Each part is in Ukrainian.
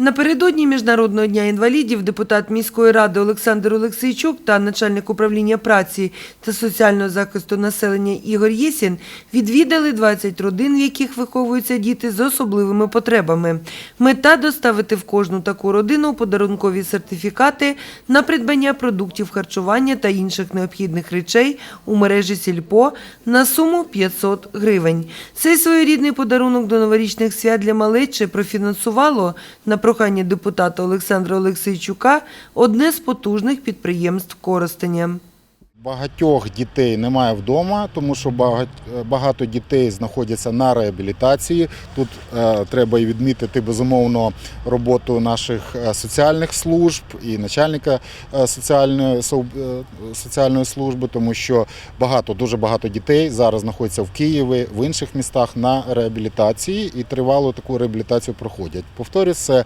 Напередодні Міжнародного дня інвалідів депутат міської ради Олександр Олексійчук та начальник управління праці та соціального захисту населення Ігор Єсін відвідали 20 родин, в яких виховуються діти з особливими потребами. Мета доставити в кожну таку родину подарункові сертифікати на придбання продуктів харчування та інших необхідних речей у мережі Сільпо на суму 500 гривень. Цей своєрідний подарунок до новорічних свят для малечі профінансувало на прохання депутата Олександра Олексійчука одне з потужних підприємств Коростеня. Багатьох дітей немає вдома, тому що багато дітей знаходяться на реабілітації. Тут е, треба і відмітити безумовно роботу наших е, соціальних служб і начальника е, соціальної е, соціальної служби, тому що багато, дуже багато дітей зараз знаходяться в Києві, в інших містах на реабілітації і тривалу таку реабілітацію проходять. Повторюю, це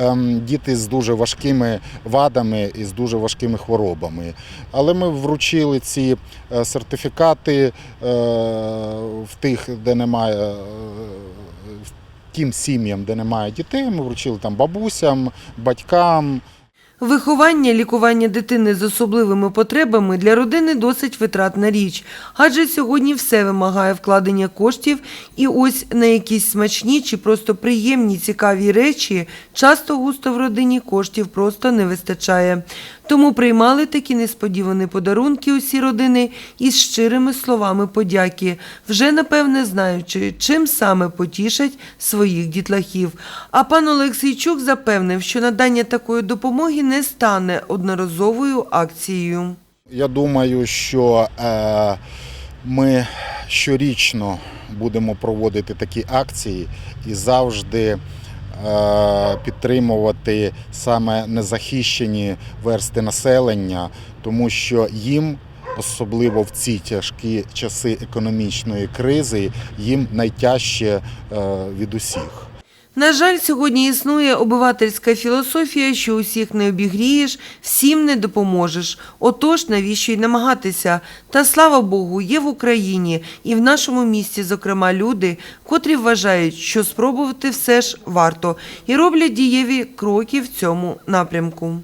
ем, діти з дуже важкими вадами і з дуже важкими хворобами. Але ми вручили ці е, сертифікати е, в тих, де немає. е, Тим сім'ям, де немає дітей, ми вручили там бабусям, батькам, Виховання, лікування дитини з особливими потребами для родини досить витратна річ, адже сьогодні все вимагає вкладення коштів, і ось на якісь смачні чи просто приємні цікаві речі часто густо в родині коштів просто не вистачає. Тому приймали такі несподівані подарунки усі родини із щирими словами подяки, вже напевне знаючи, чим саме потішать своїх дітлахів. А пан Олексійчук запевнив, що надання такої допомоги не стане одноразовою акцією. Я думаю, що е, ми щорічно будемо проводити такі акції і завжди підтримувати саме незахищені версти населення, тому що їм. Особливо в ці тяжкі часи економічної кризи їм найтяжче е, від усіх. На жаль, сьогодні існує обивательська філософія, що усіх не обігрієш, всім не допоможеш. Отож, навіщо й намагатися? Та слава Богу, є в Україні і в нашому місті, зокрема, люди, котрі вважають, що спробувати все ж варто, і роблять дієві кроки в цьому напрямку.